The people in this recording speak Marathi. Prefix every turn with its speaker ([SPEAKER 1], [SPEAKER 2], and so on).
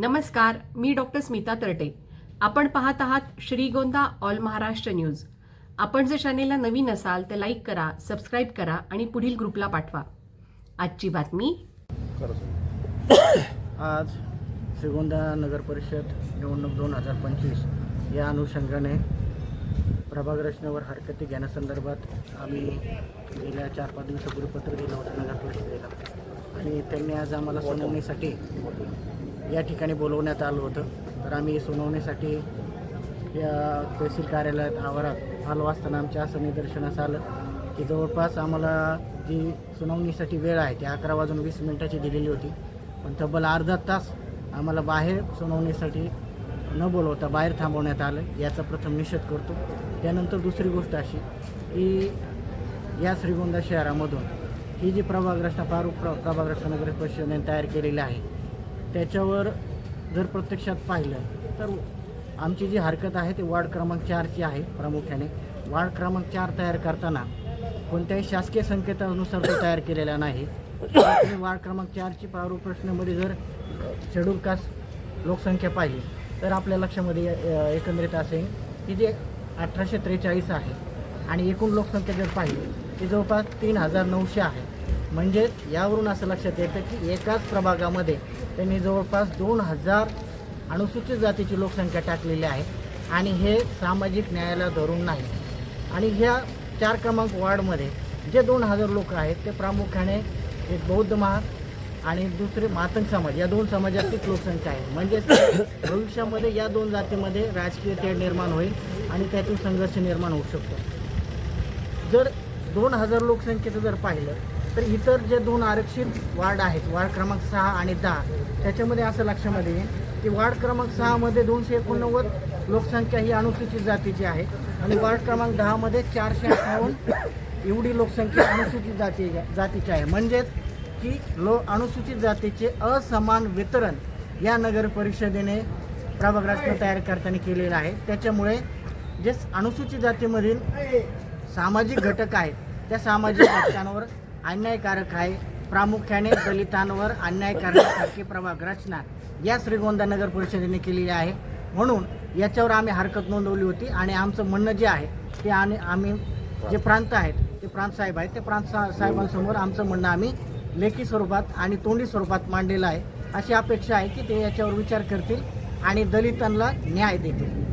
[SPEAKER 1] नमस्कार मी डॉक्टर स्मिता तरटे. आपण पाहत आहात श्रीगोंदा ऑल महाराष्ट्र न्यूज. आपण जर चॅनेलला नवीन असाल तर लाईक करा सबस्क्राईब करा आणि पुढील ग्रुपला पाठवा. आजची बातमी?
[SPEAKER 2] आज श्रीगोंदा नगर परिषद निवडणूक दोन हजार पंचवीस या अनुषंगाने प्रभाग रचनेवर हरकती घेण्यासंदर्भात आम्ही गेल्या चार पाच दिवसापूर्वी पत्र दिलं होतं नगर परिषदेला. आणि त्यांनी आज आम्हाला सुनावणीसाठी या ठिकाणी बोलवण्यात आलं होतं. तर आम्ही सुनावणीसाठी या तहसील कार्यालयात आवारात आलो असताना आमच्या असं निदर्शनास आलं की जवळपास आम्हाला जी सुनावणीसाठी वेळ आहे ती अकरा वाजून वीस मिनिटाची दिलेली होती. पण तब्बल अर्धा तास आम्हाला बाहेर सुनावणीसाठी न बोलवता बाहेर थांबवण्यात आलं. याचा प्रथम निषेध करतो. त्यानंतर दुसरी गोष्ट अशी की या श्रीगोंदा शहरामधून ही जी प्रभाग रचना प्रारूप प्र प्रभाग रचना नगर परिषदेने तयार केलेली आहे त्याच्यावर जर प्रत्यक्षात पाहिलं तर आमची जी हरकत आहे ती वार्ड क्रमांक चारची आहे प्रामुख्याने. वार्ड क्रमांक चार तयार करताना कोणत्याही शासकीय संकेतानुसार तो तयार केलेला नाही. तुम्ही वार्ड क्रमांक चारची प्रारूप प्रश्नामध्ये जर शेड्यूल कास्ट लोकसंख्या पाहिली तर आपल्या लक्षामध्ये एकंदरीत असेल की जे अठराशे त्रेचाळीस आहे आणि एकूण लोकसंख्या जर पाहिली ती जवळपास तीन हजार नऊशे आहे. म्हणजे यावरून असं लक्षात येतं की एकाच प्रभागामध्ये त्यांनी जवळपास दोन हजार अनुसूचित जातीची लोकसंख्या टाकलेली आहे आणि हे सामाजिक न्यायाला धरून नाही. आणि ह्या चार क्रमांक वार्डमध्ये जे दोन हजार लोक आहेत ते प्रामुख्याने एक बौद्ध महा आणि दुसरे मातंग समाज या दोन समाजातील लोकसंख्या आहे. म्हणजेच भविष्यामध्ये या दोन जातीमध्ये राजकीय तेढ निर्माण होईल आणि त्यातून संघर्ष निर्माण होऊ शकतो. जर दोन हजार लोकसंख्येचं जर पाहिलं तर इतर जे दोन आरक्षित वार्ड आहेत वार्ड क्रमांक सहा आणि दहा त्याच्यामध्ये असं लक्षामध्ये येईल की वार्ड क्रमांक सहामध्ये दोनशे एकोणनव्वद लोकसंख्या ही अनुसूचित जातीची आहे आणि वार्ड क्रमांक दहामध्ये चारशे अठ्ठावन्न एवढी लोकसंख्या अनुसूचित जाती जातीची आहे. म्हणजेच की लो अनुसूचित जातीचे असमान वितरण या नगर परिषदेने प्रभागराष्ट्र तयार करताना केलेलं आहे. त्याच्यामुळे जे अनुसूचित जातीमधील सामाजिक घटक आहेत त्या सामाजिक घटकांवर अन्यायकारक आहे. प्रामुख्याने दलितांवर अन्याय करण्यासारखी प्रभाग रचना या श्रीगोंदा नगर परिषदेने केलेली आहे. म्हणून याच्यावर आम्ही हरकत नोंदवली होती आणि आमचं म्हणणं जे आहे ते आणि आम्ही जे प्रांत आहेत ते प्रांत साहेब आहेत ते प्रांत सा साहेबांसमोर आमचं म्हणणं आम्ही लेखी स्वरूपात आणि तोंडी स्वरूपात मांडलेलं आहे. अशी अपेक्षा आहे की ते याच्यावर विचार करतील आणि दलितांना न्याय देतील.